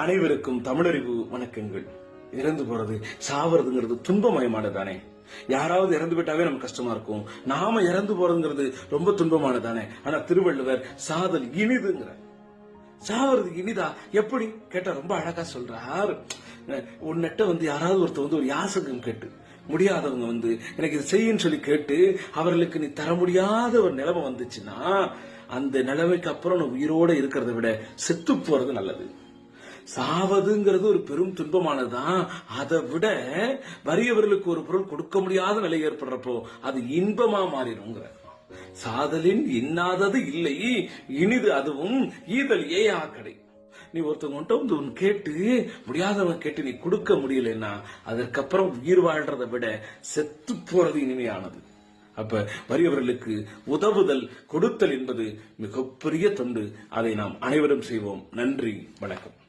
அனைவருக்கும் தமிழறிவு வணக்கங்கள். இறந்து போறது சாவறதுங்கிறது துன்பமயமானதானே யாராவது இறந்து விட்டாவே நமக்கு கஷ்டமா இருக்கும். நாம இறந்து போறதுங்கிறது ரொம்ப துன்பமானதானே ஆனா திருவள்ளுவர் சாதல் இனிதுங்கிற சாவறது இனிதா எப்படி? கேட்டா ரொம்ப அழகா சொல்றார். உன்னிட்ட வந்து யாராவது ஒருத்தர் வந்து ஒரு யாசகம் கேட்டு முடியாதவங்க வந்து எனக்கு இது செய்யுன்னு சொல்லி கேட்டு அவர்களுக்கு நீ தர முடியாத ஒரு நிலைமை வந்துச்சுன்னா அந்த நிலைமைக்கு அப்புறம் உயிரோட இருக்கிறத விட செத்து போறது நல்லது. சாவதுங்கிறது ஒரு பெரும் துன்பமானதுதான். அதை விட வறியவர்களுக்கு ஒரு பொருள் கொடுக்க முடியாத நிலை ஏற்படுறப்போ அது இன்பமா மாறிடும்ங்கிற. சாதலின் இன்னாதது இல்லை இனிது அதுவும் ஈதல் ஏயா கடை நீ ஒருத்தவங்க வந்து உன் கேட்டு முடியாதவங்க கேட்டு நீ கொடுக்க முடியலன்னா அதற்கப்புறம் உயிர் வாழ்றதை விட செத்து போறது இனிமையானது. அப்ப வறியவர்களுக்கு உதவுதல் கொடுத்தல் என்பது மிகப்பெரிய தொண்டு. அதை நாம் அனைவரும் செய்வோம். நன்றி வணக்கம்.